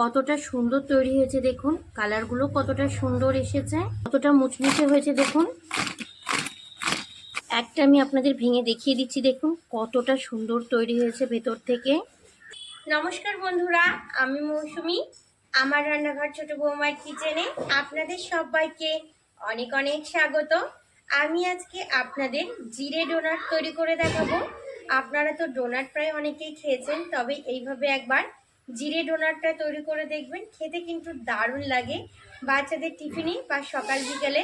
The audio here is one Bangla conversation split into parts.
কতটা সুন্দর তৈরি হয়েছে দেখুন, কালারগুলো কতটা সুন্দর এসেছে, কতটা মুচমুচে হয়েছে দেখুন। একটা আমি আপনাদের ভেঙে দেখিয়ে দিচ্ছি দেখুন, কতটা সুন্দর তৈরি হয়েছে ভেতর থেকে। নমস্কার বন্ধুরা, আমি মৌসুমি, আমার রান্নাঘর ছোট বৌমার কিচেনে আপনাদের সবাইকে অনেক অনেক স্বাগত। আমি আজকে আপনাদের জিরে ডোনাট তৈরি করে দেখাবো। আপনারা তো ডোনাট প্রায় অনেকেই খেয়েছেন, তবে এইভাবে একবার জিরে ডোনারটা তৈরি করে দেখবেন। খেতে কিন্তু দারুণ লাগে। বাচ্চাদের টিফিনে বা সকাল বিকালে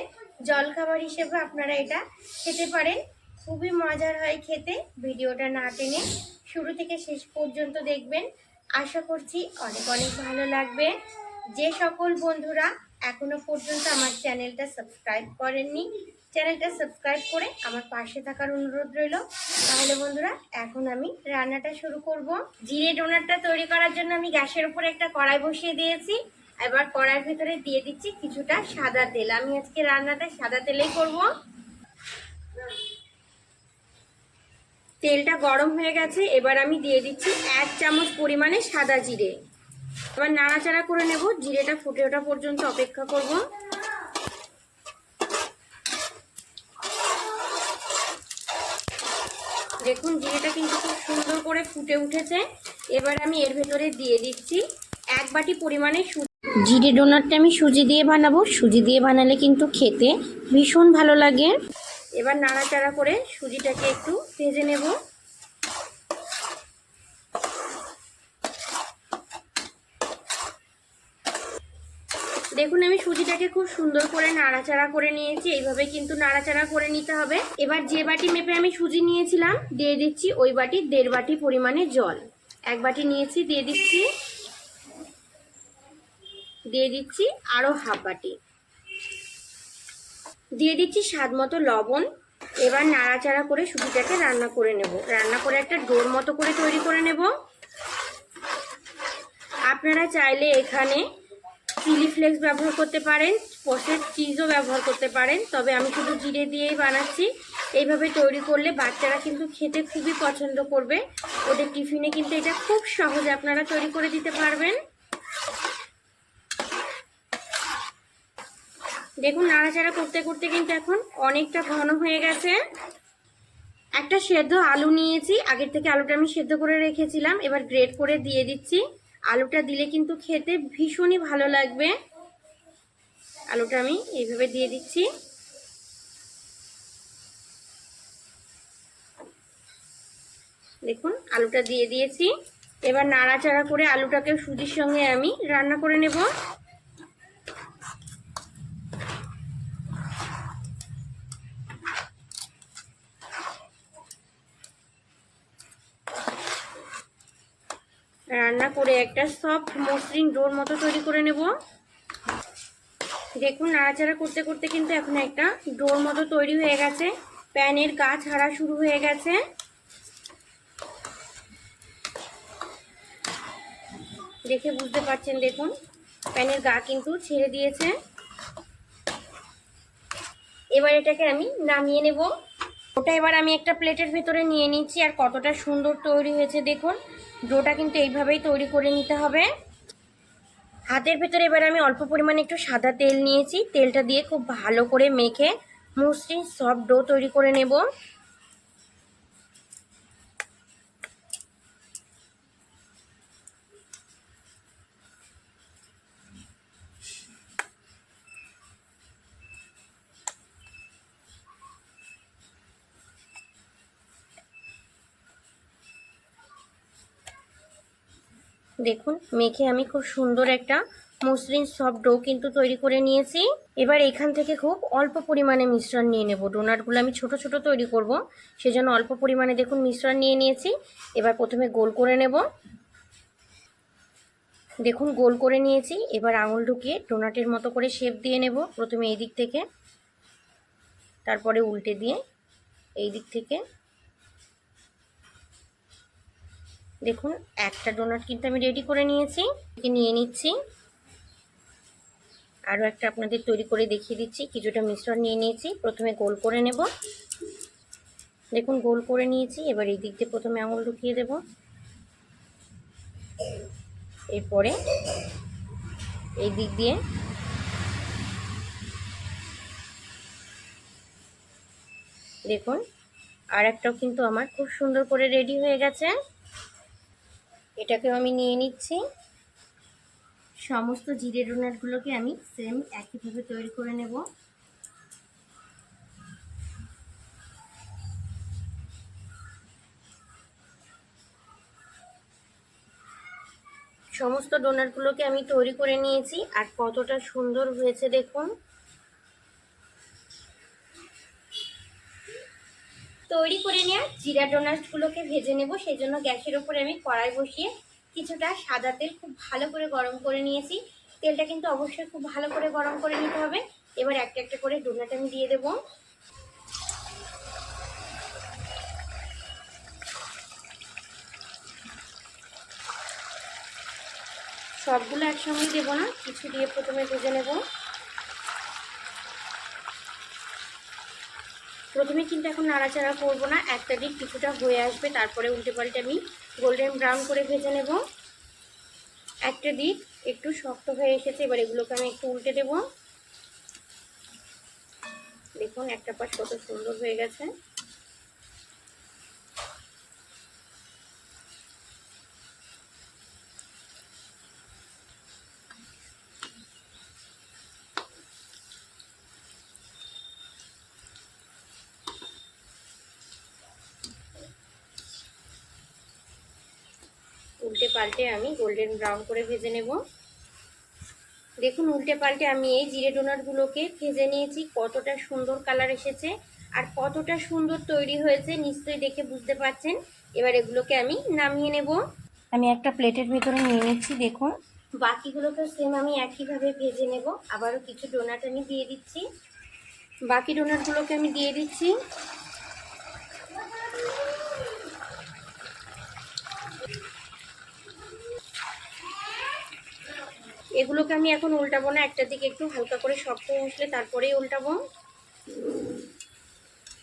জলখাবার হিসেবে আপনারা এটা খেতে পারেন। খুবই মজার হয় খেতে। ভিডিওটা না টেনে শুরু থেকে শেষ পর্যন্ত দেখবেন। আশা করছি অনেক অনেক ভালো লাগবে। যে সকল বন্ধুরা এখনও পর্যন্ত আমার চ্যানেলটা সাবস্ক্রাইব করেননি। চ্যানেলটা সাবস্ক্রাইব করে আমার পাশে থাকার অনুরোধ রইল। তাহলে বন্ধুরা, এখন আমি রান্নাটা শুরু করব। জিরে ডোনারটা তৈরি করার জন্য আমি গ্যাসের উপরে একটা কড়াই বসিয়ে দিয়েছি। এবার কড়াইয়ের ভিতরে দিয়ে দিচ্ছি কিছুটা সাদা তেল। আমি আজকে রান্নাটা সাদা তেলেই করব। তেলটা গরম হয়ে গেছে। এবার আমি দিয়ে দিচ্ছি এক চামচ পরিমাণে সাদা জিরে। এবার নাড়াচাড়া করে নেব, জিরেটা ফুটে ওঠা পর্যন্ত অপেক্ষা করব। দেখুন, জিরেটা কিন্তু খুব সুন্দর করে ফুটে উঠেছে। এবার আমি এর ভেতরে দিয়ে দিচ্ছি এক বাটি পরিমাণে জিরে ডোনারটা আমি সুজি দিয়ে বানাবো। সুজি দিয়ে বানালে কিন্তু খেতে ভীষণ ভালো লাগে। এবার নাড়াচাড়া করে সুজিটাকে একটু ভেজে নেব। দেখুন, আমি সুজিটাকে খুব সুন্দর করে নাড়াচাড়া করে নিয়েছি। এইভাবে কিন্তু নাড়াচাড়া করে নিতে হবে। এবার যে বাটি মেপে আমি সুজি নিয়েছিলাম, দিয়ে দিচ্ছি ওই বাটি দেড় বাটি পরিমাণে জল। এক বাটি নিয়েছি, দিয়ে দিচ্ছি দিয়ে দিচ্ছি আরও হাফ বাটি। দিয়ে দিচ্ছি স্বাদ মতো লবণ। এবার নাড়াচাড়া করে সুজিটাকে রান্না করে নেব। রান্না করে একটা ডোর মতো করে তৈরি করে নেব। আপনারা চাইলে এখানে চিলি ফ্লেক্স ব্যবহার করতে পারেন পসের চিজও ব্যবহার করতে পারেন, তবে আমি শুধু জিরে দিয়েই বানাচ্ছি। এইভাবে তৈরি করলে বাচ্চারা কিন্তু খেতে খুবই পছন্দ করবে। ওদের টিফিনে কিন্তু এটা খুব সহজে আপনারা তৈরি করে দিতে পারবেন। দেখুন, নাড়াচাড়া করতে করতে কিন্তু এখন অনেকটা ঘন হয়ে গেছে। একটা সেদ্ধ আলু নিয়েছি, আগের থেকে আলুটা আমি সেদ্ধ করে রেখেছিলাম, এবার গ্রেট করে দিয়ে দিচ্ছি। আলুটা দিলে কিন্তু খেতে ভীষণই ভালো লাগবে। আলুটা আমি এইভাবে দিয়ে দিচ্ছি। দেখুন, আলুটা দিয়ে দিয়েছি। এবার নাড়াচাড়া করে আলুটাকে সুজির সঙ্গে আমি রান্না করে নেব। রান্না করে একটা সফট মসৃণ ডোর মতো তৈরি করে নেব। দেখুন, নাড়াচাড়া করতে করতে কিন্তু এখন একটা ডোর মতো তৈরি হয়ে গেছে। প্যানের গা ছাড়া শুরু হয়ে গেছে। দেখে বুঝতে পারছেন, দেখুন, প্যানের গা কিন্তু ছেড়ে দিয়েছে। এবার এটাকে আমি নামিয়ে নেব। ওটা এবার আমি একটা প্লেটের ভিতরে নিয়ে নিচ্ছি আর কতটা সুন্দর তৈরি হয়েছে দেখুন। ডোটা কিন্তু এইভাবেই তৈরি করে নিতে হবে। হাতের ভেতরে এবার আমি অল্প পরিমাণে একটু সাদা তেল নিয়েছি। তেলটা দিয়ে খুব ভালো করে মেখে মসৃণ সফট ডো তৈরি করে নেব। দেখুন, মেখে আমি খুব সুন্দর একটা মসৃণ সফট ডো কিন্তু তৈরি করে নিয়েছি। এবার এখান থেকে খুব অল্প পরিমাণে মিশ্রণ নিয়ে নেব। ডোনাটগুলো আমি ছোট ছোট তৈরি করব। সেজন্য অল্প পরিমাণে দেখুন মিশ্রণ নিয়ে নিয়েছি। এবার প্রথমে গোল করে নেব। দেখুন, গোল করে নিয়েছি। এবার আঙুল ঢুকিয়ে ডোনাটের মতো করে শেপ দিয়ে নেব প্রথমে এই দিক থেকে। তারপরে উল্টে দিয়ে এই দিক থেকে। দেখুন, একটা ডোনাট কিন্তু আমি রেডি করে নিয়েছি। নিয়ে নিচ্ছি। আরও একটা আপনাদের তৈরি করে দেখিয়ে দিচ্ছি। কিছুটা মিশ্রণ নিয়ে নিয়েছি। প্রথমে গোল করে নেব। দেখুন, গোল করে নিয়েছি। এবার এই দিক দিয়ে প্রথমে আঙুল ঢুকিয়ে দেব। এরপরে এই দিক দিয়ে দেখুন আর একটাও কিন্তু আমার খুব সুন্দর করে রেডি হয়ে গেছে। এটাকেও আমি নিয়ে নিচ্ছি। সমস্ত জিরে ডোনাটগুলোকে আমি সেম একইভাবে তৈরি করে নেব। সমস্ত ডোনাটগুলোকে আমি তৈরি করে নিয়েছি। আর কতটা সুন্দর হয়েছে দেখুন। তৈরি করে নেওয়া জিরা ডোনাটগুলোকে ভেজে নেব। সেই জন্য গ্যাসের ওপরে আমি কড়াই বসিয়ে কিছুটা সাদা তেল খুব ভালো করে গরম করে নিয়েছি। তেলটা কিন্তু অবশ্যই খুব ভালো করে গরম করে নিতে হবে। এবার একটা একটা করে ডোনাট আমি দিয়ে দেবো। সবগুলো একসঙ্গে দেবো না, কিছু দিয়ে প্রথমে ভেজে নেব। প্রথমে কিন্তু এখন নাড়াচাড়া করব না, একটা দিক কিছুটা হয়ে আসবে, তারপরে উল্টে পাল্টে আমি গোল্ডেন ব্রাউন করে ভেজে নেব। একটা দিক একটু শক্ত হয়ে এসেছে, এবার এগুলোকে আমি একটু উল্টে দেব। দেখুন, একটা পাশ কত সুন্দর হয়ে গেছে উল্টে পাল্টে আমি গোল্ডেন ব্রাউন করে ভেজে নেব। দেখুন উল্টে পাল্টে আমি এই জিরে ডোনাটগুলোকে ভেজে নিয়েছি কতটা সুন্দর কালার এসেছে আর কতটা সুন্দর তৈরি হয়েছে নিশ্চয়ই দেখে বুঝতে পারছেন। এবার এগুলোকে আমি নামিয়ে নেব। আমি একটা প্লেটের ভিতরে নিয়ে নিচ্ছি দেখুন। বাকিগুলোকে সেম আমি একইভাবে ভেজে নেব। আবারও কিছু ডোনাট আমি দিয়ে দিচ্ছি। বাকি ডোনাটগুলোকে আমি দিয়ে দিচ্ছি। এগুলোকে আমি এখন উল্টাবো না, একটা দিকে একটু হালকা করে শক্ত আসলে তারপরেই উল্টাবো।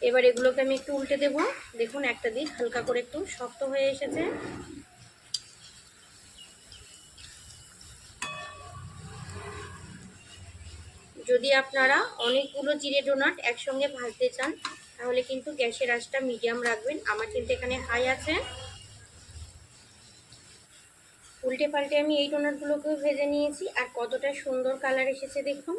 এবার এগুলোকে আমি একটু উল্টে দেব। দেখুন, একটা দিক হালকা করে একটু শক্ত হয়ে এসেছে। যদি আপনারা অনেকগুলো জিরে ডোনাট একসঙ্গে ভাজতে চান, তাহলে কিন্তু গ্যাসের আঁচটা মিডিয়াম রাখবেন। আমার কিন্তু এখানে হাই আছে। উল্টে পাল্টে আমি এই ডোনাটগুলোকেও ভেজে নিয়েছি। আর কতটা সুন্দর কালার এসেছে দেখুন।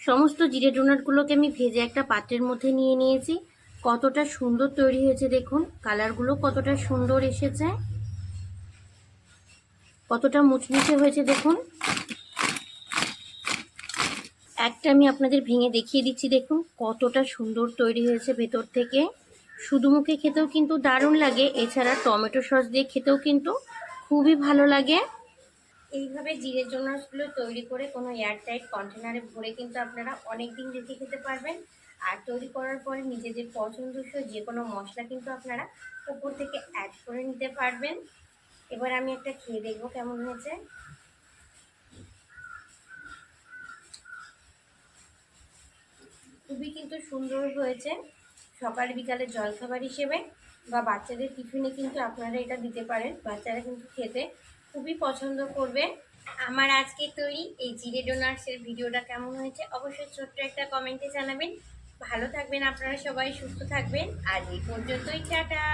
সমস্ত জিরে ডোনাটগুলোকে আমি ভেজে একটা পাত্রের মধ্যে নিয়ে নিয়েছি। কতটা সুন্দর তৈরি হয়েছে দেখুন। কালারগুলো কতটা সুন্দর এসেছে। কতটা মুচমুচে হয়েছে দেখুন। একটা আমি আপনাদের ভেঙে দেখিয়ে দিচ্ছি দেখুন। কতটা সুন্দর তৈরি হয়েছে ভেতর থেকে। শুধু মুখে খেতেও কিন্তু দারুণ লাগে। এছাড়া টমেটো সস দিয়ে খেতেও কিন্তু খুবই ভালো লাগে। এইভাবে জিরে জোনাসগুলো তৈরি করে কোনো এয়ারটাইট কন্টেনারে ভরে কিন্তু আপনারা অনেক দিন রেখে খেতে পারবেন। আর তৈরি করার পরে নিজেদের পছন্দসই যে কোনো মশলা কিন্তু আপনারা উপর থেকে অ্যাড করে নিতে পারবেন। এবার আমি একটা খেয়ে দেখব কেমন হয়েছে। খুবই কিন্তু সুন্দর হয়েছে। সকাল বিকালে জলখাবার হিসেবে বা বাচ্চাদের টিফিনে কিন্তু আপনারা এটা দিতে পারেন। বাচ্চারা কিন্তু খেতে খুবই পছন্দ করবে। আমার আজকে তৈরি এই জিরে ডোনার্সের ভিডিওটা কেমন হয়েছে অবশ্যই ছোট্ট একটা কমেন্টে জানাবেন। ভালো থাকবেন আপনারা সবাই, সুস্থ থাকবেন। আজ এই পর্যন্তই, টাটা!